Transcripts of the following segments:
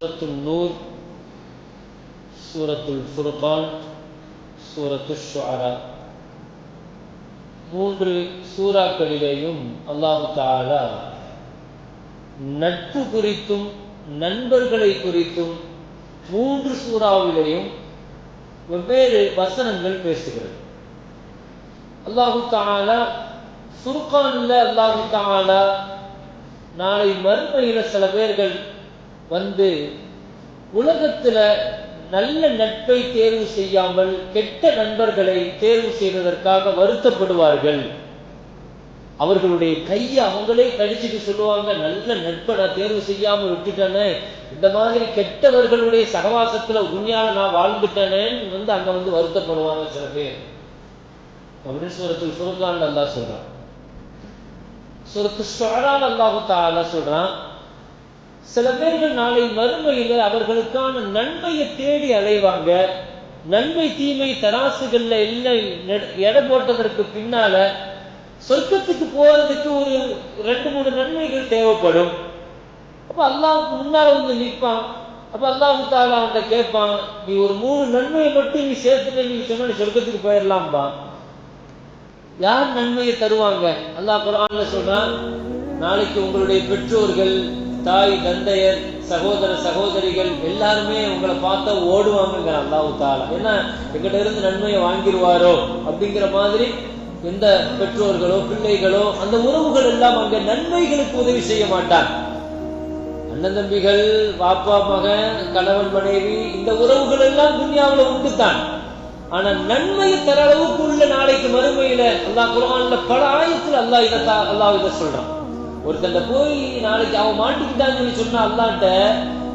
சூரத்துல் நூர் சூரத்துல் ஃபுர்கான் சூரத்து ஷுஅரா. மூன்று சூறாக்களிலேயும் அல்லாஹு தாலா நட்பு குறித்தும் நண்பர்களை குறித்தும் மூன்று சூறாவிலேயும் வெவ்வேறு வசனங்கள் பேசுகிறது. அல்லாஹு தாலா ஃபுர்கானில் அல்லாஹு தாலா நாளை மறுமையில் சில பேர்கள் வந்து உலகத்துல நல்ல நட்பை தேர்வு செய்யாமல் கெட்ட நண்பர்களை தேர்வு செய்வதற்காக வருத்தப்படுவார்கள். அவர்களுடைய கையை அவங்களே கழிச்சுட்டு சொல்லுவாங்க நல்ல நட்பை நான் தேர்வு செய்யாமல் விட்டுட்டேனே இந்த மாதிரி கெட்டவர்களுடைய சகவாசத்துல உண்மையாக நான் வாழ்ந்துட்டேனேன்னு வந்து அங்க வந்து வருத்தப்படுவாங்க சில பேர். அப்படின்னு சூரத்தில் சுருக்கான் நல்லா சொல்றான். சுரத்து ஷுஅரான் அல்லாஹு தாலா சொல்றான் சில பேர்கள் நாளை மறுமையில் அவர்களுக்கான நன்மையை தேடி அலைவாங்க. நன்மை தீமை தராசுகள்ல இல்லை எடை போட்டதற்கு பின்னால சொர்க்கத்துக்கு போறதுக்கு ஒரு ரெண்டு மூணு நன்மைகள் தேவைப்படும். அப்ப அல்லாவுக்கு முன்னால வந்து நிற்பான். அப்ப அல்லாஹு தாலா அவன் கேட்பான் நீ ஒரு மூணு நன்மையை மட்டும் நீ சேர்த்துட்டு நீ சொன்ன நீ சொர்க்கத்துக்கு போயிடலாம்பா யார் நன்மையை தருவாங்க? அல்லாஹ் குரான்ல சொன்னா நாளைக்கு உங்களுடைய பெற்றோர்கள் தாய் தந்தையர் சகோதர சகோதரிகள் எல்லாருமே உங்களை பார்த்தா ஓடுவாங்க அல்லாஹு தாலா. ஏன்னா எங்கிட்ட இருந்து நன்மையை வாங்கிடுவாரோ அப்படிங்கிற மாதிரி எந்த பெற்றோர்களோ பிள்ளைகளோ அந்த உறவுகள் எல்லாம் அங்க நன்மைகளுக்கு உதவி செய்ய மாட்டாங்க. அண்ணன் தம்பிகள் பாப்பா மகன் கணவன் மனைவி இந்த உறவுகள் எல்லாம் துன்யாவில் உண்டுத்தான் ஆனா நன்மையை தர அளவுக்கு உள்ள நாளைக்கு மறுமையில அல்லாஹ் குரான்ல பல ஆயத்துல அல்லாஹ் இதை அல்லாஹ் இதை சொல்றான். ஒருத்தண்ட போய் நாளைக்கு அவன் மாட்டிக்கிட்டான்னு சொல்லி சொன்னா அல்லாட்ட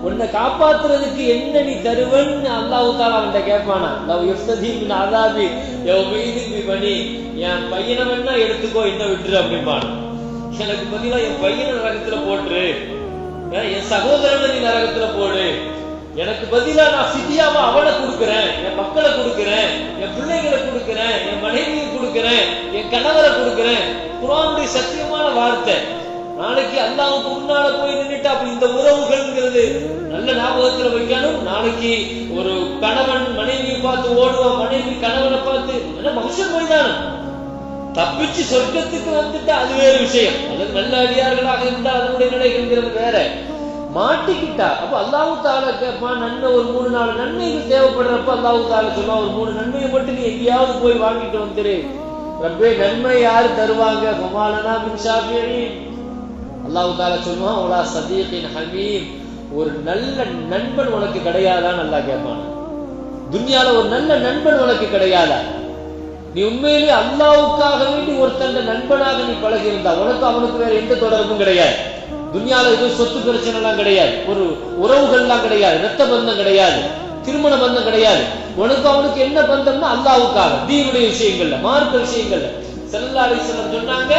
உன்னை காப்பாத்துறதுக்கு என்ன நீ தருவன்னு அல்லாஹு தாலா அவன்கிட்ட கேட்பானா? லவ் எஃப்தீபின் அதாபி எவ் மீது பண்ணி என் பையனை வேணா எடுத்துக்கோ என்ன விட்டுரு அப்படிம்பான். எனக்கு பதிலா என் பையனை நரகத்துல போட்டுரு. என் சகோதரனை நீ நரகத்துல போடு. எனக்கு பதிலா நான் சித்தியாவா அவனை கொடுக்குறேன் என் மக்களை கொடுக்குறேன் என் பிள்ளைகளை கொடுக்குறேன் என் மனைவியை கொடுக்குறேன் என் கணவரை கொடுக்குறேன். குரானுடைய சத்தியமான வார்த்தை. நாளைக்கு அல்லாவுக்கு முன்னால போய் நின்றுட்டு அப்படி இந்த உறவுகள்ங்கிறது நல்ல ஞாபகத்துல வைக்கணும். நாளைக்கு ஒரு கணவன் மனைவியை பார்த்து ஓடுவான் மனைவி கணவனை பார்த்து என்ன மனுஷன் மைதானம் தப்பிச்சு சொர்க்கத்துக்கு வந்துட்டு அது வேறு விஷயம். அது நல்ல அடியார்களாக இருந்தால் அதனுடைய நிலைகள்ங்கிறது வேற. மாட்டிக்கிட்டா அப்ப அல்லாஹு தால கேட்பா நன்மை ஒரு மூணு நாலு நன்மைகள் தேவைப்படுறப்ப அல்லாஹு தால சொல்லுவா ஒரு மூணு நன்மையை மட்டும் நீ எங்கேயாவது போய் வாங்கிட்டு வந்துரு. ரப்பே நன்மை யாரு தருவாங்க? குமாலனா மின்சாபியனி அல்லாஹு தால சொல்லுவான் உலா சதீகின் ஹமீம். ஒரு நல்ல நண்பன் உனக்கு கிடையாதான் நல்லா கேட்பான். துன்யால ஒரு நல்ல நண்பன் உனக்கு கிடையாதா? நீ உண்மையிலேயே அல்லாவுக்காக வேண்டி ஒருத்தந்த நண்பனாக நீ பழகி இருந்தா உனக்கு அவனுக்கு வேற எந்த தொடர்பும் கிடையாது. துன்யால எதுவும் சொத்து பிரச்சனை எல்லாம் கிடையாது. ஒரு உறவுகள் எல்லாம் கிடையாது. ரத்த பந்தம் கிடையாது. திருமண பந்தம் கிடையாது. உனக்கு அவனுக்கு என்ன பந்தம்னா அல்லாவுக்காக தீனுடைய விஷயங்கள்ல மார்க்க விஷயங்கள்ல. செல்லா சொன்னாங்க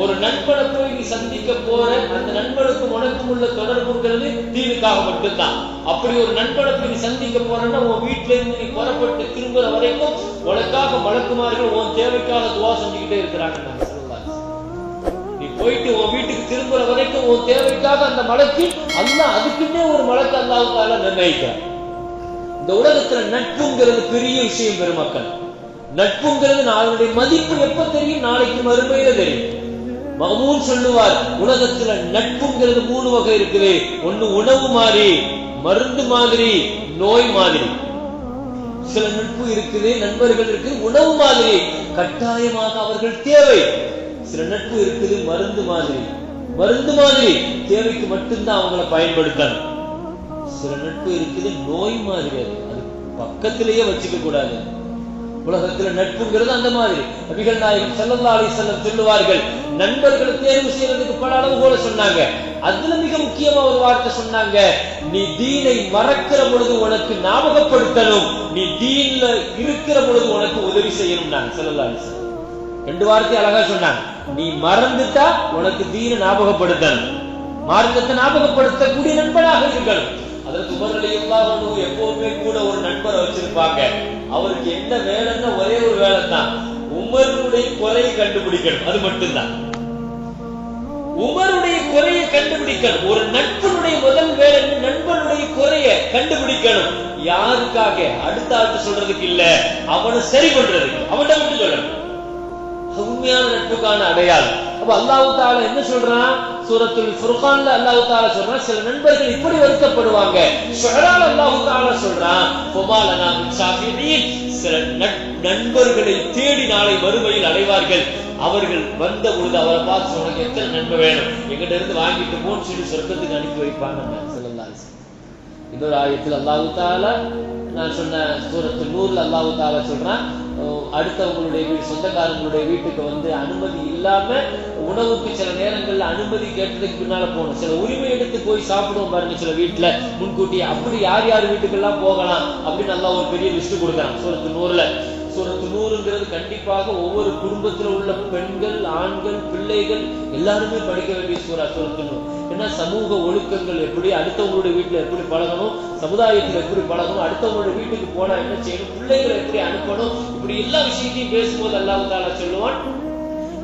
ஒரு நண்பனை போய் நீ சந்திக்க போற அந்த நண்பனுக்கும் உனக்கும் உள்ள தொடர்புங்கிறது தீனுக்காக மட்டும்தான். அப்படி ஒரு நண்பனை போய் நீ சந்திக்க போறன்னா உன் வீட்டுல இருந்து நீ புறப்பட்டு திரும்புற வரைக்கும் உனக்காக வழக்குமார்கள் உன் தேவைக்காக துவா செஞ்சுக்கிட்டே இருக்கிறாங்க நீ போயிட்டு உன் வீட்டுக்கு திரும்புற வரைக்கும் உன் தேவைக்காக அந்த மலைக்கு அல்ல அதுக்குன்னே ஒரு மலைக்கு அல்லாவுக்காக நிர்ணயிக்க இந்த உலகத்துல நட்புங்கிறது பெரிய விஷயம் பெருமக்கள். நட்புங்கிறது நாளுடைய மதிப்பு எப்ப தெரியும்? நாளைக்கு மறுமையில தெரியும். மகமூன் சொல்லுவார் உலகத்துல நட்புங்கிறது மூணு வகை இருக்குது. ஒண்ணு உணவு மாதிரி மருந்து மாதிரி நோய் மாதிரி. சில நட்பு இருக்குது நண்பர்கள் இருக்குது உணவு மாதிரி. கட்டாயமாக அவர்கள் தேவை. சில நட்பு இருக்குது மருந்து மாதிரி. மருந்து மாதிரி தேவைக்கு மட்டும்தான் அவங்கள பயன்படுத்தணும். சில நட்பு இருக்குது நோய் மாதிரி அது. அது பக்கத்திலேயே வச்சுக்க கூடாது உலகத்துல நட்புங்கிறது அந்த மாதிரி. நபிகள் நாயகம் செல்லல்லா அலி செல்லம் சொல்லுவார்கள் நண்பர்களை தேர்வு செய்யறதுக்கு பல அளவு போல சொன்னாங்க. அதுல மிக முக்கியமா ஒரு வார்த்தை சொன்னாங்க நீ தீனை மறக்கிற பொழுது உனக்கு ஞாபகப்படுத்தணும். நீ தீன்ல இருக்கிற பொழுது உனக்கு உதவி செய்யணும் நாங்க செல்லல்லா அலி செல்லம் ரெண்டு வார்த்தை அழகா சொன்னாங்க. நீ மறந்துட்டா உனக்கு தீன ஞாபகப்படுத்தணும். மார்க்கத்தை ஞாபகப்படுத்தக்கூடிய நண்பனாக இருக்கணும். அதற்கு உமர்களை எல்லாம் எப்பவுமே கூட ஒரு நண்பரை வச்சிருப்பாங்க. அவருக்கு என்ன வேலைன்னா ஒரே ஒரு வேலை தான் உமருடைய குறையை கண்டுபிடிக்கணும். அது மட்டும்தான். உமருடைய குறையை கண்டுபிடிக்கணும். ஒரு நட்புடைய முதல் வேலை நண்பனுடைய குறைய கண்டுபிடிக்கணும். யாருக்காக? அடுத்த ஆட்டு சொல்றதுக்கு இல்ல. அவனை சரி பண்றதுக்கு அவன்கிட்ட மட்டும் சொல்லணும். உண்மையான நட்புக்கான அடையாளம். அப்ப அல்லாஹு என்ன சொல்றான்? சூரத்துல் ஃபுர்கான்ல அல்லாஹ் தாலா சொல்றான் சில நண்பர்கள் இப்படி வருத்தப்படுவாங்க ஷுஹரால் அல்லாஹ் தாலா சொல்றான் ஃபமாலனா மின் ஷாஃபிஈன். சில நண்பர்களை தேடி நாளை வருவையில் அடைவார்கள். அவர்கள் வந்த பொழுது அவரை பார்த்து உனக்கு எத்தனை நண்பர் வேணும்? எங்கிட்ட இருந்து வாங்கிட்டு போன்னு சொல்லி சொர்க்கத்துக்கு அனுப்பி வைப்பாங்க சொல்லலாம் இன்னொரு ஆயத்தில் அல்லாஹு தாலா நான் சொன்ன சூரத்து நூறுல அல்லாஹு தாலா சொல்றான் அடுத்தவங்களுடைய வீடு சொந்தக்காரங்களுடைய வீட்டுக்கு வந்து அனுமதி இல்லாம உணவுக்கு சில நேரங்கள்ல அனுமதி கேட்டதுக்கு பின்னால போகணும். சில உரிமை எடுத்து போய் சாப்பிடுவோம் பாருங்க சில வீட்டுல முன்கூட்டி அப்படி யார் யார் வீட்டுக்கெல்லாம் போகலாம் அப்படின்னு நல்லா ஒரு பெரிய லிஸ்ட் கொடுக்குறாங்க சூரத்து நூறுல சூரத்து நூறுங்கிறது கண்டிப்பாக ஒவ்வொரு குடும்பத்தில் உள்ள பெண்கள் ஆண்கள் பிள்ளைகள் எல்லாருமே படிக்க வேண்டிய சூறா சூரத்து நூறு ஏன்னா சமூக ஒழுக்கங்கள் எப்படி அடுத்தவங்களுடைய வீட்டுல எப்படி பழகணும் சமுதாயத்தில் எப்படி பழகணும் அடுத்தவங்களுடைய வீட்டுக்கு போனா என்ன செய்யணும் பிள்ளைகளை எப்படி அனுப்பணும் இப்படி எல்லா விஷயத்தையும் பேசும்போது அல்லாஹ் சொல்லுவான்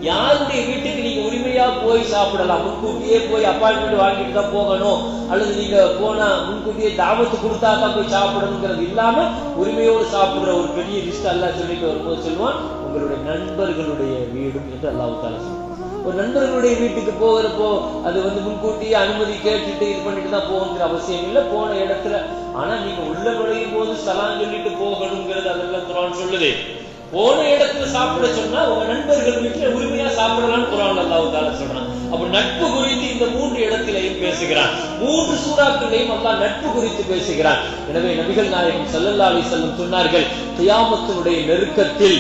யாருடைய வீட்டுக்கு நீங்க உரிமையா போய் சாப்பிடலாம்? முன்கூட்டியே போய் அப்பாயின்மெண்ட் வாங்கிட்டு தான் போகணும். அல்லது நீங்க போனா முன்கூட்டியே தாவத்து கொடுத்தா தான் போய் சாப்பிடணுங்கிறது இல்லாம உரிமையோடு சாப்பிடுற ஒரு பெரிய லிஸ்ட் அல்ல சொல்லிட்டு வரும்போது சொல்லுவான் உங்களுடைய நண்பர்களுடைய வீடும் என்று அல்லாஹ் தாலா ஒரு நண்பர்களுடைய வீட்டுக்கு போகிறப்போ அது வந்து முன்கூட்டியே அனுமதி கேட்டுட்டு இது பண்ணிட்டு தான் போகணுங்கிற அவசியம் இல்லை போன இடத்துல. ஆனா நீங்க உள்ள நுழையும் போது சலாம் சொல்லிட்டு போகணுங்கிறது அதெல்லாம் குரான் சொல்லுது. போன இடத்துல சாப்பிட சொன்னா உங்க நண்பர்கள் வீட்டுல உரிமையா சாப்பிடலாம்னு குரான் அல்லாஹ் தால சொல்றான். அப்ப நட்பு குறித்து இந்த மூன்று இடத்திலையும் பேசுகிறான். மூன்று சூறாக்களையும் அல்லாஹ் நட்பு குறித்து பேசுகிறான். எனவே நபிகள் நாயகம் ஸல்லல்லாஹு அலி செல்லம் சொன்னார்கள் தியாமத்தினுடைய நெருக்கத்தில்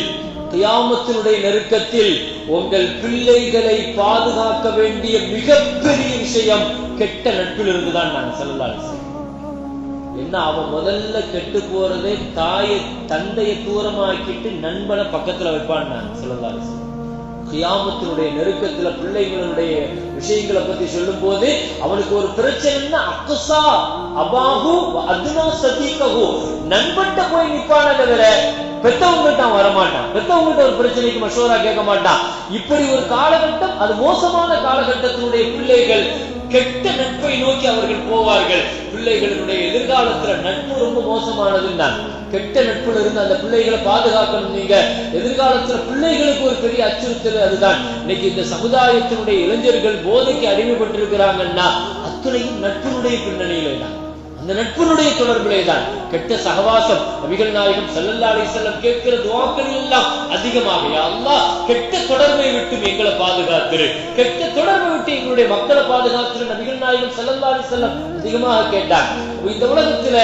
தியாமத்தினுடைய நெருக்கத்தில் உங்கள் பிள்ளைகளை பாதுகாக்க வேண்டிய மிகப்பெரிய விஷயம் கெட்ட நட்பில் இருந்துதான் நாங்க ஸல்லல்லாஹு என்ன அவன் முதல்ல கெட்டு போறதே தாயை தந்தையை தூரமாக்கிட்டு நண்பனை பக்கத்துல வைப்பான் நான் சொல்லலாம் கியாமத்தினுடைய நெருக்கத்துல பிள்ளைகளுடைய விஷயங்களை பத்தி சொல்லும் போது அவனுக்கு ஒரு பிரச்சனைன்னா அக்குசா அபாகு அதுனா சதீககு நண்பன்ட்ட போய் நிப்பான தவிர பெத்தவங்கள்ட்ட அவன் வரமாட்டான். பெத்தவங்கள்ட்ட ஒரு பிரச்சனைக்கு மஷோரா கேட்க மாட்டான். இப்படி ஒரு காலகட்டம் அது மோசமான காலகட்டத்தினுடைய பிள்ளைகள் கெட்ட நட்பை நோக்கி அவர்கள் போவார்கள். பிள்ளைகளுடைய எதிர்காலத்துல நட்பு ரொம்ப மோசமானதுதான் கெட்ட நட்புல இருந்து அந்த பிள்ளைகளை பாதுகாக்கணும் நீங்க. எதிர்காலத்துல பிள்ளைகளுக்கு ஒரு பெரிய அச்சுறுத்தல் அதுதான். இன்னைக்கு இந்த சமுதாயத்தினுடைய இளைஞர்கள் போதைக்கு அடிமைப்பட்டிருக்கிறாங்கன்னா அத்துணையும் நட்பினுடைய பின்னணியிலே தான். அந்த நட்பினுடைய தொடர்பிலே தான் கெட்ட சகவாசம் நபிகள் நாயகம் ஸல்லல்லாஹு செல்லம் வஸல்லம் கேட்கிற துவாக்கள் எல்லாம் அதிகமாக அல்லா கெட்ட தொடர்பை விட்டு எங்களை பாதுகாத்துரு. கெட்ட தொடர்பை விட்டு எங்களுடைய மக்களை பாதுகாத்துரு நபிகள் நாயகம் ஸல்லல்லாஹு செல்லம் வஸல்லம் அதிகமாக கேட்டார். இந்த உலகத்துல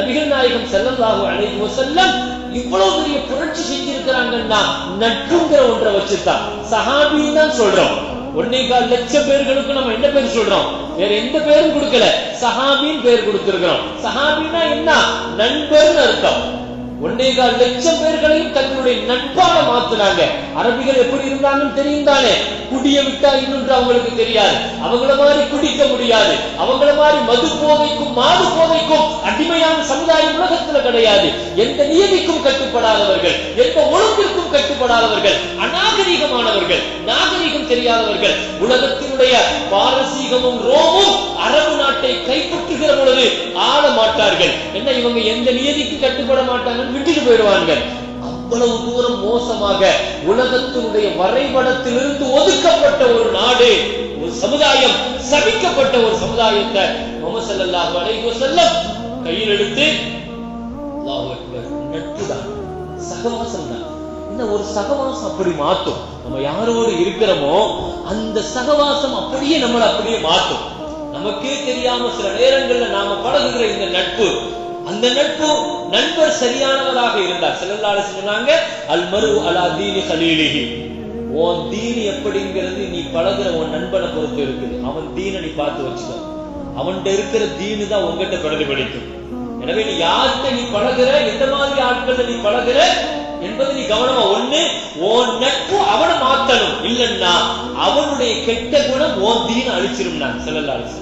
நபிகள் நாயகம் ஸல்லல்லாஹு அலைஹி வஸல்லம் இவ்வளவு பெரிய புரட்சி செஞ்சிருக்கிறாங்கன்னா நட்புங்கிற ஒன்றை வச்சுதான். சஹாபின்னு தான் சொல்றோம். ஒன்னே கால் லட்சம் பேர்களுக்கு நம்ம என்ன பேர் சொல்றோம்? வேற எந்த பேரும் கொடுக்கல. சஹாபின்னு பேர் கொடுத்திருக்கிறோம். சஹாபின்னா என்ன? நண்பர்னு அர்த்தம். ஒன்னே கால் லட்சம் பேர்களையும் தங்களுடைய நட்பாக மாத்தினாங்க. அரபிகள் எப்படி இருந்தாங்கன்னு தெரியும் தானே. குடிய விட்டா இன்னொன்று அவங்களுக்கு தெரியாது. அவங்கள மாதிரி குடிக்க முடியாது. அவங்கள மாதிரி மது போதைக்கும் மாது போதைக்கும் அடிமையான சமுதாயம் உலகத்துல கிடையாது. எந்த நியமிக்கும் கட்டுப்படாதவர்கள் எந்த ஒழுங்கிற்கும் கட்டுப்படாதவர்கள் அநாகரிகமானவர்கள் நாகரிகம் தெரியாதவர்கள் உலகத்தினுடைய பாரசீகமும் ரோமும் அரபு நாட்டை கைப்பற்றுகிற பொழுது ஆள மாட்டார்கள். என்ன இவங்க எந்த நியதிக்கு கட்டுப்பட மாட்டாங்கன்னு விட்டுட்டு போயிடுவாங்க அவ்வளவு தூரம் மோசமாக உலகத்தினுடைய வரைபடத்திலிருந்து ஒதுக்கப்பட்ட ஒரு நாடு ஒரு சமுதாயம் சபிக்கப்பட்ட ஒரு சமுதாயத்தை முகமது ஸல்லல்லாஹு அலைஹி கையில் எடுத்து நட்புதான் சகவாசம் தான் இந்த ஒரு சகவாசம் அப்படி மாத்தும்? நம்ம யாரோடு இருக்கிறோமோ அந்த சகவாசம் அப்படியே நம்மளை அப்படியே மாத்தும். நமக்கே தெரியாம சில நேரங்கள்ல நாம பழகுகிற இந்த நட்பு அந்த நட்பு நண்பர் சரியானவராக இருந்தார். சிலர் சொன்னாங்க அல் மரு அலா தீனி கலீலிஹி உன் தீன் எப்படிங்கிறது நீ பழகுற உன் நண்பனை பொறுத்து இருக்குது. அவன் தீனை நீ பார்த்து வச்சுக்கோ. அவன்கிட்ட இருக்கிற தீனு தான் உங்ககிட்ட பிரதிபலிக்கும். எனவே நீ யார்கிட்ட நீ பழகுற எந்த மாதிரி ஆட்கள் நீ பழகுற என்பது நீ கவனமா ஒண்ணு உன் நட்பு அவனை மாத்தணும். இல்லைன்னா அவனுடைய கெட்ட குணம் உன் தீன அழிச்சிரும் நான் செல்லலாசு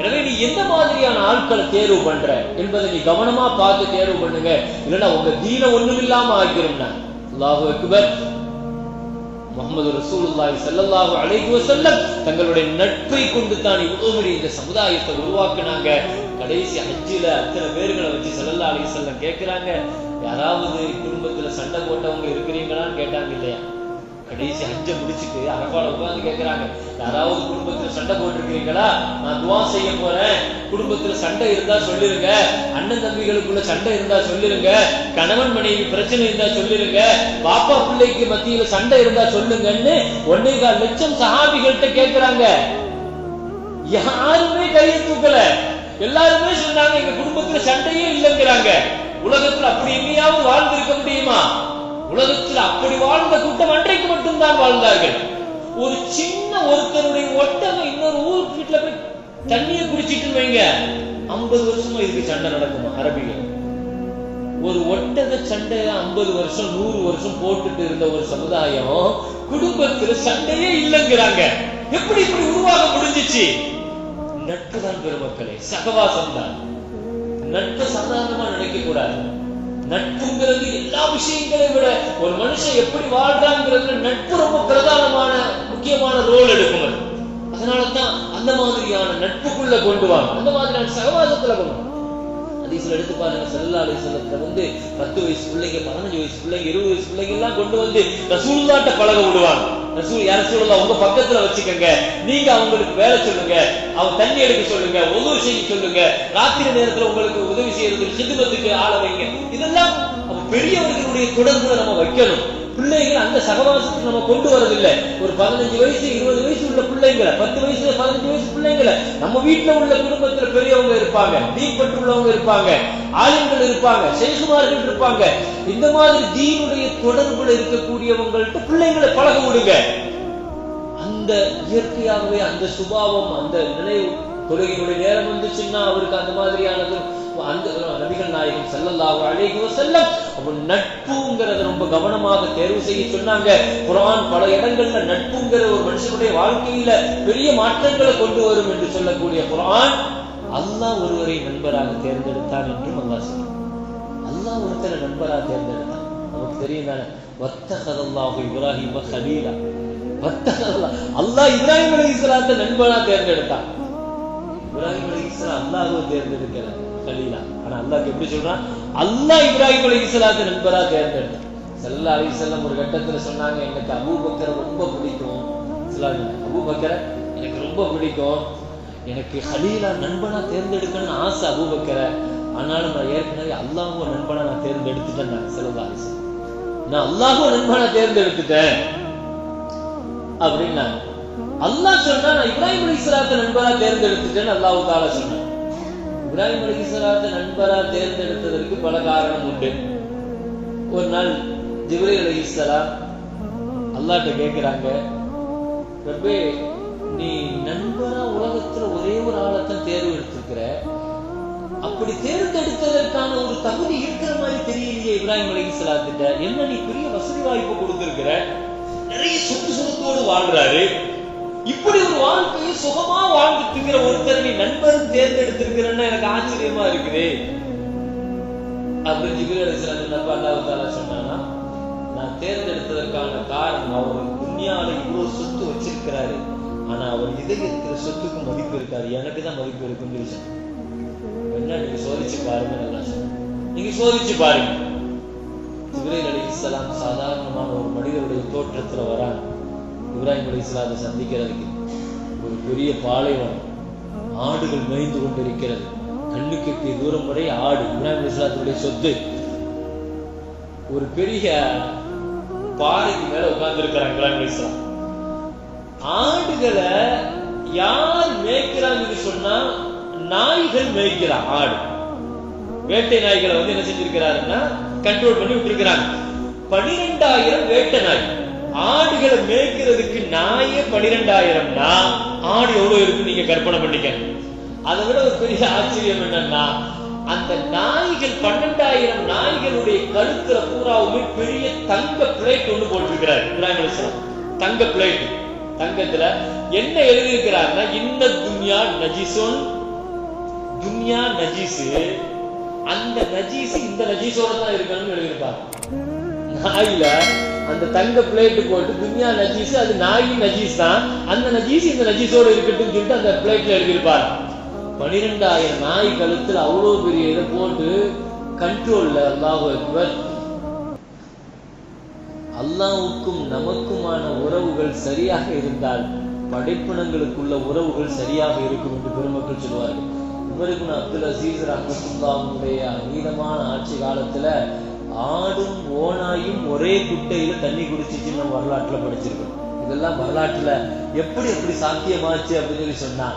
எனவே நீ எந்த மாதிரியான ஆட்களை தேர்வு பண்ற என்பதை நீ கவனமா பார்த்து தேர்வு பண்ணுங்க. இல்லைன்னா உங்க தீன ஒண்ணும் இல்லாம ஆக்கிரும் அல்லாஹு அக்பர். முகமது ரசூலுல்லாஹி ஸல்லல்லாஹு அலைஹி வஸல்லம் தங்களுடைய நட்பை கொண்டு தான் இவ்வளவு இந்த சமுதாயத்தை உருவாக்குனாங்க. கடைசி ஹஜ்ஜில அத்தனை பேர்களை வச்சு ஸல்லல்லாஹு அலைஹி வஸல்லம் கேக்குறாங்க. யாராவது குடும்பத்துல சண்டை போட்டவங்க இருக்கிறீங்களான்னு கேட்டாங்க இல்லையா? கடைசி அஞ்ச முடிச்சுட்டு அரபால உட்கார்ந்து கேட்கிறாங்க யாராவது குடும்பத்துல சண்டை போட்டிருக்கிறீங்களா? நான் துவா செய்ய போறேன். குடும்பத்துல சண்டை இருந்தா சொல்லிருங்க. அண்ணன் தம்பிகளுக்குள்ள சண்டை இருந்தா சொல்லிருங்க. கணவன் மனைவி பிரச்சனை இருந்தா சொல்லிருங்க. பாப்பா பிள்ளைக்கு மத்தியில சண்டை இருந்தா சொல்லுங்கன்னு ஒன்னே கால் லட்சம் சஹாபிகள்கிட்ட கேட்கிறாங்க யாருமே கையை தூக்கல. எல்லாருமே சொன்னாங்க எங்க குடும்பத்துல சண்டையே இல்லைங்கிறாங்க. உலகத்துல அப்படி இனியாவது வாழ்ந்து இருக்க முடியுமா? உலகத்தில் அப்படி வாழ்ந்த கூட்டம் அன்றைக்கு மட்டும்தான் வாழ்ந்தார்கள். ஒரு சின்ன ஒருத்தருடைய ஒட்டகம் இன்னொரு ஊர் வீட்டுல போய் தண்ணியை குடிச்சிட்டு வைங்க. ஐம்பது வருஷமா இதுக்கு சண்டை நடக்குமா அரபிகள். ஒரு ஒட்டக சண்டை ஐம்பது வருஷம் நூறு வருஷம் போட்டுட்டு இருந்த ஒரு சமுதாயம் குடும்பத்துல சண்டையே இல்லைங்கிறாங்க. எப்படி இப்படி உருவாக முடிஞ்சிச்சு? நட்பு தான் பெருமக்களே சகவாசம் தான் நட்பு சாதாரணமா நினைக்க கூடாது நட்புங்கிறது எல்லா விஷயங்களை விட ஒரு மனுஷன் எப்படி வாழ்றாங்கிறது நட்பு ரொம்ப பிரதானமான முக்கியமான ரோல் எடுக்கும் அது அதனால தான் அந்த மாதிரியான நட்புக்குள்ள கொண்டு வாங்க அந்த மாதிரியான சகவாசத்துல கொண்டு வாங்க ஹதீஸ்ல எடுத்து பாருங்க செல்லா அலிசலத்துல வந்து பத்து வயசு பிள்ளைங்க பதினஞ்சு வயசு பிள்ளைங்க இருபது வயசு பிள்ளைங்க எல்லாம் கொண்டு வந்து ரசூலுல்லாட்ட பழக விடுவாங்க. ரசூல் யார ரசூலுல்லாஹ் உங்க பக்கத்துல வச்சுக்கோங்க. நீங்க அவங்களுக்கு வேலை சொல்லுங்க. அவங்க தண்ணி எடுக்க சொல்லுங்க. உதவி செய்ய சொல்லுங்க. ராத்திரி நேரத்துல உங்களுக்கு உதவி செய்யறதுக்கு சிதுமத்துக்கு ஆள வைங்க. இதெல்லாம் பெரியவர்களுடைய தொடர்புல நம்ம வைக்கணும். பிள்ளைகள் அந்த சகவாசத்துக்கு நம்ம கொண்டு வரதில்லை. ஒரு பதினஞ்சு வயசு இருபது வயசு உள்ள பிள்ளைங்களை பத்து வயசுல பதினஞ்சு வயசு பிள்ளைங்களை நம்ம வீட்டுல உள்ள குடும்பத்துல பெரியவங்க இருப்பாங்க தீப்பற்றுள்ளவங்க இருப்பாங்க ஆளுங்கள் இருப்பாங்க சேகுமார்கள் இருப்பாங்க. இந்த மாதிரி தீனுடைய தொடர்புல இருக்கக்கூடியவங்கள்ட்ட பிள்ளைங்களை பழக விடுங்க. அந்த இயற்கையாகவே அந்த சுபாவம் அந்த நிலை தொழுகையினுடைய நேரம் வந்துச்சுன்னா அவருக்கு அந்த மாதிரியானது அந்த நபிகள் நாயகம் ஸல்லல்லாஹு அலைஹி செல்லம் அவன் நட்புங்கிறத ரொம்ப கவனமாக தேர்வு செய்ய சொன்னாங்க. குரான் பல இடங்கள்ல நட்புங்கிற ஒரு மனுஷனுடைய வாழ்க்கையில பெரிய மாற்றங்களை கொண்டு வரும் என்று சொல்லக்கூடிய குரான் அல்லாஹ் ஒருவரை நண்பராக தேர்ந்தெடுத்தான் என்றும் அல்லாஹ் சொல்றான். அல்லாஹ் ஒருத்தரை நண்பராக தேர்ந்தெடுத்தான். நமக்கு தெரியும் தானே? வத்தகதல்லாஹு இப்ராஹிம் கலீலா வத்தகதல்லாஹ் அல்லாஹ் இப்ராஹிம் அலைஹிஸ்ஸலாத்தை தேர்ந்தெடுத்தான். இப்ராஹிம் அலைஹிஸ்ஸலாம் அல்லாஹ் தேர்ந்தெடுக்கிறார் கலீலா ஆனா அல்லாஹ் எப்படி சொல்றான்? அல்லாஹ் இப்ராஹிம் அலைஹிஸ்ஸலாத்தை நண்பரா தேர்ந்தெடுத்தான். செல்லா அலி செல்லம் ஒரு கட்டத்துல சொன்னாங்க எனக்கு அபூபக்கரை ரொம்ப பிடிக்கும். சொல்லாங்க அபூபக்கரை எனக்கு ரொம்ப பிடிக்கும். எனக்கு ஹலீலா நண்பனா தேர்ந்தெடுக்கணும்னு ஆசை அபூபக்கரை ஆனாலும் நான் ஏற்கனவே அல்லாஹும் நண்பனா நான் தேர்ந்தெடுத்துட்டேன் நான். ஸல்லல்லாஹு அலைஹி நான் அல்லாஹும் நண்பனா தேர்ந்தெடுத்துட்டேன். அப்படின்னா அல்லாஹ் சொன்னா நான் இப்ராஹிம் அலைஹிஸ்ஸலாத்தை நண்பரா தேர்ந்தெடுத்துட்டேன்னு அல்லாஹு தாலா சொன்னேன். இப்ராஹிம் சலாத்த நண்பராக தேர்ந்தெடுத்ததற்கு பல காரணம் உண்டு. ஒரு நாள் ஜிப்ரி அலி இஸ்லாம் அல்லாட்ட கேட்குறாங்க ரப்பே நீ நண்பரா உலகத்துல ஒரே ஒரு ஆளத்தான் தேர்வு எடுத்திருக்கிற. அப்படி தேர்ந்தெடுத்ததற்கான ஒரு தகுதி இருக்கிற மாதிரி தெரியலையே இப்ராஹிம் அலைஹிஸ்ஸலாத்திட்ட என்ன நீ பெரிய வசதி வாய்ப்பு கொடுத்திருக்கிற? நிறைய சொத்து சுகத்தோடு வாழ்றாரு. இப்படி ஒரு வாழ்க்கையை சுகமா வாழ்ந்துட்டு இருக்கிற ஒருத்தர் நீ நண்பரும் தேர்ந்தெடுத்திருக்கிறன்னு எனக்கு ஆச்சரியமா இருக்குது. அப்படின்னு ஜிபிரி அலிஸ்லாம் என்னப்பா சொன்னானா நான் தேர்ந்தெடுத்ததற்கான காரணம் அவர் புண்ணியால இவ்வளவு சொத்து வச்சிருக்கிறாரு. ஆனா அவர் இதயத்துல சொத்துக்கு மதிப்பு இருக்காது. எனக்கு தான் மதிப்பு இருக்குன்னு சொல்லி என்ன நீங்க சோதிச்சு பாருங்க நல்லா நீங்க சோதிச்சு பாருங்க. ஜிப்ரீல் அலைஹிஸ்ஸலாம் சாதாரணமான ஒரு மனிதருடைய தோற்றத்துல வராங்க. இப்ராஹிம் அலைஹிஸ்ஸலாத்தை சந்திக்கிறதுக்கு ஒரு பெரிய பாலைவனம். ஆடுகள் மேய்ந்து கொண்டிருக்கிறது. கண்ணுக்கு தூரம் வரை ஆடு இப்ராஹிம் அலைஹிஸ்ஸலாத்துடைய சொத்து. ஒரு பெரிய பாறைக்கு மேல உட்கார்ந்து இருக்கிறாங்க இப்ராஹிம் இஸ்லாம் ஆடுகளை யார் மேய்க்கிறாங்கன்னு சொன்னா நாய்கள் மேய்க்கிறான் ஆடு. வேட்டை நாய்களை வந்து என்ன செஞ்சிருக்கிறாருன்னா கண்ட்ரோல் பண்ணி விட்டுருக்கிறாங்க. பனிரெண்டாயிரம் வேட்டை நாய். ஆடுகளை மேய்க்கிறதுக்கு நாயே பனிரெண்டாயிரம்னா ஆடு எவ்வளவு இருக்கு நீங்க கற்பனை பண்ணிக்க அதை விட ஒரு பெரிய ஆச்சரியம் என்னன்னா அந்த நாய்கள் பன்னெண்டாயிரம் நாய்களுடைய கழுத்துல பூராவுமே பெரிய தங்க பிளேட் ஒண்ணு போட்டிருக்கிறார். இப்ராஹிம் தங்க பிளேட் தங்கத்துல என்ன எழுதியிருக்கிறார்னா இன்ன துன்யா நஜிசோன் துன்யா நஜீஸு அந்த நஜீஸ் இந்த நஜீஸோட தான் இருக்கணும்னு எழுதியிருப்பாங்க நாயில அந்த தங்க பிளேட்டு போட்டு துன்யா நஜீஸ் அது நாயின் நஜீஸ் தான். அந்த நஜீஸ் இந்த நஜீஸோட இருக்கட்டும் சொல்லிட்டு அந்த பிளேட்ல எடுத்திருப்பார். பனிரெண்டாயிரம் நாய் கழுத்துல அவ்வளவு பெரிய இதை போட்டு கண்ட்ரோல்ல அல்லாஹ் அக்பர். அல்லாவுக்கும் நமக்குமான உறவுகள் சரியாக இருந்தால் படைப்பினங்களுக்குள்ள உறவுகள் சரியாக இருக்கும் என்று பெருமக்கள் சொல்வார்கள். உமருக்கு அப்துல் அசீஸ் ரஹமத்துல்லாவுடைய நீளமான ஆட்சி காலத்துல ஆடும் ஓனாயும் ஒரே குட்டையில தண்ணி குடிச்சிச்சு நம்ம வரலாற்றுல படிச்சிருக்கோம். இதெல்லாம் வரலாற்றுல எப்படி எப்படி சாத்தியமாச்சு அப்படின்னு சொல்லி சொன்னா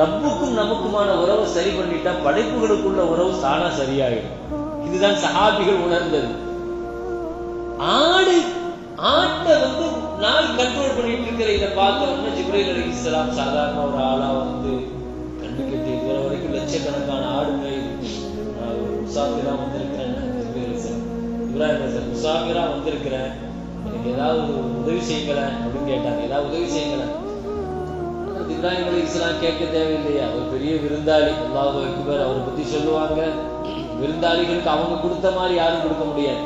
ரப்புக்கும் நமக்குமான உறவை சரி பண்ணிட்டா படைப்புகளுக்குள்ள உறவு தானா சரியாயிடும். இதுதான் சஹாபிகள் உணர்ந்தது. ஆடு ஆட்டை வந்து நாய் கண்ட்ரோல் பண்ணிட்டு இருக்கிற இதை பார்த்தோம்னா உடனே ஜிப்ரைல் அலி இஸ்லாம் சாதாரண ஒரு ஆளா வந்து கண்டு கட்டி இதுவரை வரைக்கும் லட்சக்கணக்கான ஆடு மேயுது நான் இப்ராஹிம் வந்திருக்கிறேன் எனக்கு ஏதாவது உதவி செய்யுங்களேன் அப்படின்னு கேட்டாங்க. ஏதாவது உதவி செய்யுங்களேன். இப்ராஹிம் அலி இஸ்லாம் கேட்க தேவையில்லையா. ஒரு பெரிய விருந்தாளி. அல்லாஹ் அக்பர் அவரை பத்தி சொல்லுவாங்க. விருந்தாளிகளுக்கு அவங்க கொடுத்த மாதிரி யாரும் கொடுக்க முடியாது.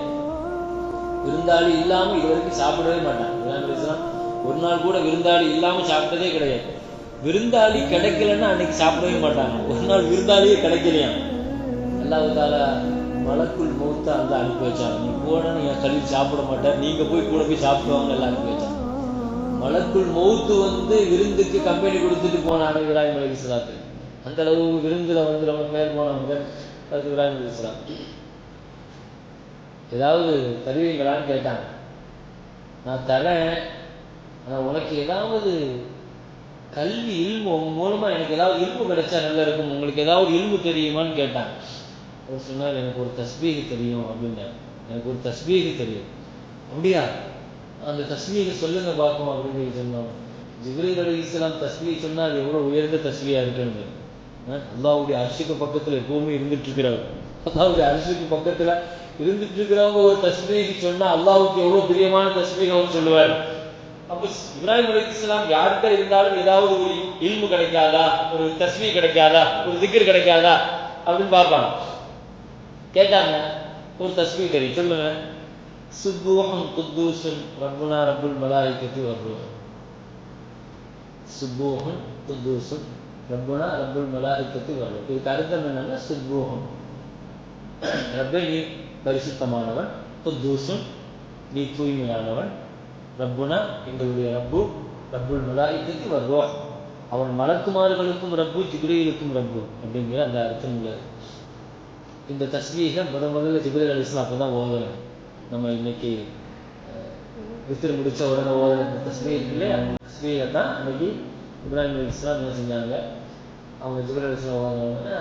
விருந்தாளி இல்லாம இது வரைக்கும் சாப்பிடவே மாட்டாங்க. இப்ராஹிம் அலி இஸ்லாம் ஒரு நாள் கூட விருந்தாளி இல்லாம சாப்பிட்டதே கிடையாது. விருந்தாளி கிடைக்கலன்னா அன்னைக்கு சாப்பிடவே மாட்டாங்க. ஒரு நாள் விருந்தாளியே கிடைக்கலையா அல்லாஹ் தாலா மலக்குள் மௌத்தா அந்த அனுப்பி வச்சாங்க நீ போனா என் கல்வி சாப்பிட மாட்டேன். நீங்க போய் கூட போய் சாப்பிடுவாங்க எல்லாம் அனுப்பி வச்சாங்க மலக்குள் மௌத்து வந்து விருந்துக்கு கம்பெனி கொடுத்துட்டு போனான இப்ராஹிம் அலி இஸ்லாத்து அந்த அளவு விருந்துல வந்து ரொம்ப மேல் போனவங்க அது இப்ராஹிம் அலி இஸ்லாம் ஏதாவது தருவீங்களான்னு கேட்டாங்க. நான் தரேன் ஆனா உனக்கு ஏதாவது கல்வி இல்மு உங்க மூலமா எனக்கு ஏதாவது இல்மு கிடைச்சா நல்லா இருக்கும். உங்களுக்கு ஏதாவது இல்மு தெரியுமான்னு கேட்டாங்க. அவர் சொன்னார் எனக்கு ஒரு தஸ்பீகு தெரியும் அப்படின்னார். எனக்கு ஒரு தஸ்பீகு தெரியும். அப்படியா? அந்த தஸ்பீகை சொல்லுங்க பார்ப்போம் அப்படின்னு சொல்லி சொன்னோம் ஜிப்ரீல் அலி இஸ்லாம் சொன்னால் அது எவ்வளோ உயர்ந்த தஸ்பியா இருக்குன்னு அல்லாவுடைய அரசுக்கு அரிசிக்கு பக்கத்துல எப்பவுமே இருந்துட்டு இருக்கிறார் அல்லாவுடைய அரிசிக்கு பக்கத்தில் இருந்துட்டு இருக்கிறவங்க ஒரு தஸ்பீக் சொன்னால் அல்லாவுக்கு எவ்வளோ பிரியமான தஸ்பீக் அவர் சொல்லுவார். அப்போ இப்ராஹிம் அலி இஸ்லாம் யார்கிட்ட இருந்தாலும் ஏதாவது ஒரு இல்மு கிடைக்காதா? ஒரு தஸ்மீ கிடைக்காதா? ஒரு திக்கர் கிடைக்காதா? அப்படின்னு பார்ப்பாங்க. கேட்டாங்க. ஒரு தஸ்மீ தெரியும் சொல்லுங்க. சுபூஹன் குத்தூசன் ரப்புனா ரப்புல் மலாய்க்கத்து வர்றோம் சுபூஹன் குத்தூசன் ரப்புனா ரப்புல் மலாய்க்கத்து வர்றோம் இதுக்கு அர்த்தம் என்னன்னா சுபூஹன் ரப்பே நீ பரிசுத்தமானவன் குத்தூசன் நீ தூய்மையானவன் ரப்புனா எங்களுடைய ரப்பு ரப்புல் மலாய்க்கத்து வர்றோம் அவன் மலக்குமார்களுக்கும் ரப்பு ஜிப்ரீலுக்கும் ரப்பு அப்படிங்கிற அந்த அர்த்தம் உள்ளது. இந்த தஸ்மீக முத முதல்ல ஜிபிரல் அலிஸ்லாம் அப்போ தான் ஓதணும் நம்ம இன்னைக்கு வித்திர முடிச்ச உடனே ஓதுற இந்த தஸ்மீக் இல்லையா? தஸ்மீகை தான் இன்னைக்கு இப்ராஹிம் அலி இஸ்லாம் என்ன செஞ்சாங்க? அவங்க ஜிப்ரீல் அலிஸ்லாம் ஓதுனாங்க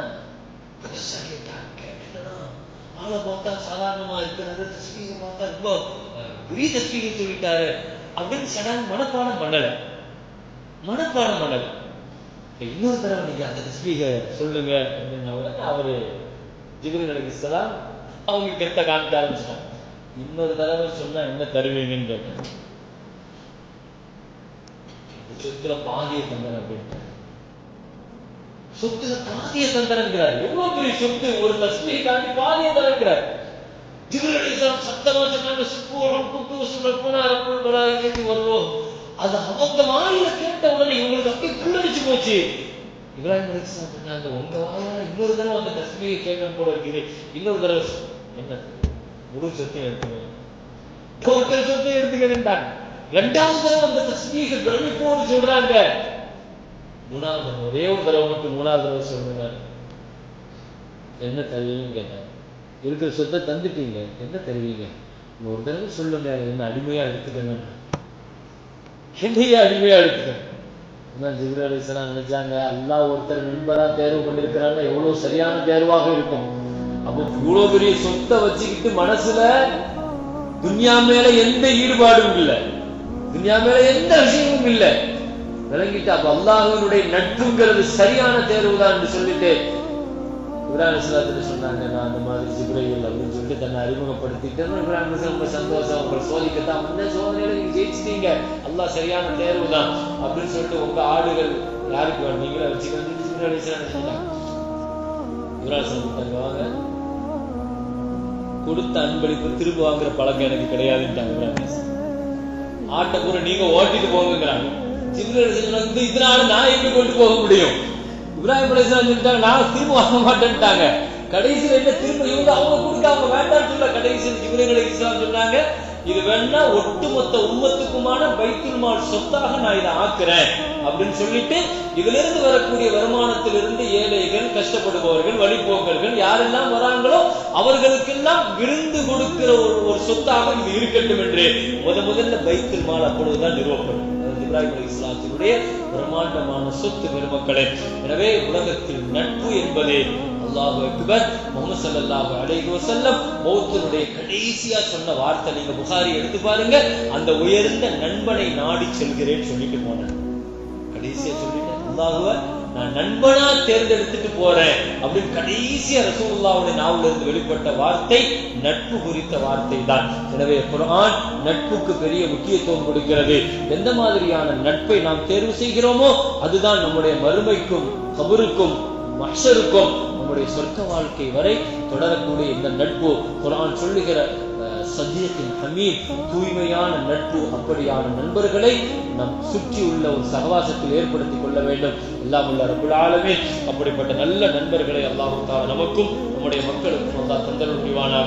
ஆளை பார்த்தா சாதாரணமா இருக்கிறது தஸ்மீகை பார்த்தா ரொம்ப பெரிய தஸ்மீகை சொல்லிட்டாரு. அப்படின்னு சடன் மனப்பாடம் பண்ணலை. மனப்பாடம் பண்ணலை. இன்னொரு தடவை நீங்க அந்த தஸ்மீகை சொல்லுங்க அப்படின்னு உடனே அவரு ஜிப்ரீல் அலி இஸ்லாம் அவங்க கெட்ட காமிக்க ஆரம்பிச்சிட்டாங்க. இன்னொரு தடவை சொன்னா என்ன தருவீங்கன்னு கேட்டேன். சொத்துல பாதிய தந்தன் அப்படின்ட்டு. சொத்துல பாதிய தந்தனங்கிறார் எவ்வளவு பெரிய சொத்து? ஒரு தஸ்மியை தாண்டி பாதிய தரங்கிறார் ஜிப்ரீல் சத்தமா சொன்னாங்க சுப்போரம் குத்து சுரப்புனா ரப்புல் மலாயிகத்தி வருவோம். அது அவங்க வாயில கேட்ட உடனே இவங்களுக்கு அப்படியே புள்ளடிச்சு போச்சு. இப்ராஹிம் அலிஸ்லாம் சொன்னாங்க உங்க இன்னொரு தடவை அந்த தஸ்மியை கேட்கணும் போல இருக்குது. இன்னொரு தடவை என்ன? முழு சொத்தையும் எடுத்துக்கணும் டோட்டல் சொத்தையும் எடுத்துக்கணுன்றாங்க ரெண்டாவது தடவை அந்த தஸ்மீக பிரமிப்போடு சொல்றாங்க. மூணாவது தடவை ஒரே ஒரு தடவை மட்டும் மூணாவது தடவை சொல்லுங்க என்ன தருவீங்க? கேட்டாங்க இருக்கிற சொத்தை தந்துட்டீங்க. என்ன தருவீங்க? ஒரு தடவை சொல்லுங்க. என்ன அடிமையா எடுத்துக்கங்க. என்னையே அடிமையா எடுத்துக்கங்க ஜிப்ரா அலிஸ்லாம் நினைச்சாங்க அல்லாஹ் ஒருத்தர் நண்பரா தேர்வு பண்ணிருக்கிறாங்க எவ்வளவு சரியான தேர்வாக இருக்கும். அப்போ இவ்வளவு பெரிய சொத்தை வச்சுக்கிட்டு மனசுல துன்யா மேல எந்த ஈடுபாடும் இல்லை. துன்யா மேல எந்த விஷயமும் இல்லை. விளங்கிட்டு அப்ப அல்லாஹனுடைய நட்புங்கிறது சரியான தேர்வு தான் என்று சொல்லிட்டு இப்ராஹிம் இஸ்லாத்துல சொன்னாங்க நான் அந்த மாதிரி ஜிப்ரையில் அப்படின்னு சொல்லிட்டு தன்னை அறிமுகப்படுத்திட்டு இப்ராஹிம் இஸ்லாம் ரொம்ப சந்தோஷம். உங்களை சோதிக்கத்தான் வந்த சோதனையில நீங்க ஜெயிச்சிட்டீங்க. அல்லாஹ் சரியான தேர்வு தான் அப்படின்னு சொல்லிட்டு உங்க ஆடுகள் யாருக்கு வேணும்? நீங்களே வச்சுக்கணும் ஜிப்ரைல் வாங்க. கொடுத்த அன்பளிப்பு திரும்ப வாங்குற பழக்கம் எனக்கு கிடையாதுன்ட்டாங்க ஆட்டை கூட நீங்க ஓட்டிட்டு போங்கிறாங்க ஜிப்ரீல் இதனால நான் எப்படி கொண்டு போக முடியும்? இப்ராஹிம் அலிஸ்லாம் சொல்லிட்டாங்க நான் திரும்ப வாங்க மாட்டேன்ட்டாங்க. கடைசியில் என்ன திரும்ப இவங்க அவங்க கொடுக்க அவங்க வேண்டாம்னு சொல்ல கடைசியில் ஜிப்ரீல் அலிஸ்லாம் சொன்னாங்க இது வேணா ஒட்டுமொத்த உம்மத்துக்குமான பைத்துல்மால் சொத்தாக நான் இதை ஆக்குறேன் அப்படின்னு சொல்லிட்டு இதுல இருந்து வரக்கூடிய வருமானத்திலிருந்து ஏழைகள் கஷ்டப்படுபவர்கள் வழிபோக்கர்கள் யாரெல்லாம் வராங்களோ அவர்களுக்கெல்லாம் விருந்து கொடுக்கிற ஒரு ஒரு சொத்தாக இது இருக்கட்டும் என்று முத முதல்ல பைத்துல்மால் அப்பொழுதுதான் நிறுவப்படும். இப்ராஹிம் அலி இஸ்லாத்தினுடைய பிரம்மாண்டமான சொத்து பெருமக்களே. எனவே உலகத்தில் நட்பு என்பது அல்லாஹு அக்பர் முகமது சல்லாஹு அலைஹி வசல்லம் மௌத்தனுடைய கடைசியா சொன்ன வார்த்தை நீங்க புகாரி எடுத்து பாருங்க. அந்த உயர்ந்த நண்பனை நாடி செல்கிறேன் சொல்லிட்டு போனேன். கடைசியா சொல்லிட்டேன். அல்லாஹுவ நான் நண்பனா தேர்ந்தெடுத்துட்டு போறேன் அப்படின்னு கடைசியா ரசூல்லாவுடைய நாவுல இருந்து வெளிப்பட்ட வார்த்தை நட்பு குறித்த வார்த்தை தான். எனவே குரான் நட்புக்கு பெரிய முக்கியத்துவம் கொடுக்கிறது. எந்த மாதிரியான நட்பை நாம் தேர்வு செய்கிறோமோ அதுதான் நம்முடைய மறுமைக்கும் கபருக்கும் மஹ்ஷருக்கும் நம்முடைய சொர்க்க வாழ்க்கை வரை தொடரக்கூடிய இந்த நட்பு குரான் சொல்லுகிற சத்தியத்தின் ஹமீத் தூய்மையான நட்பு அப்படியான நண்பர்களை நம் சுற்றி உள்ள ஒரு சகவாசத்தில் ஏற்படுத்திக் கொள்ள வேண்டும். எல்லாம் உள்ள ரபுல் அப்படிப்பட்ட நல்ல நண்பர்களை அல்லாஹ் நமக்கும் நம்முடைய மக்களுக்கும் அல்லாஹ் தந்தல் முடிவானார்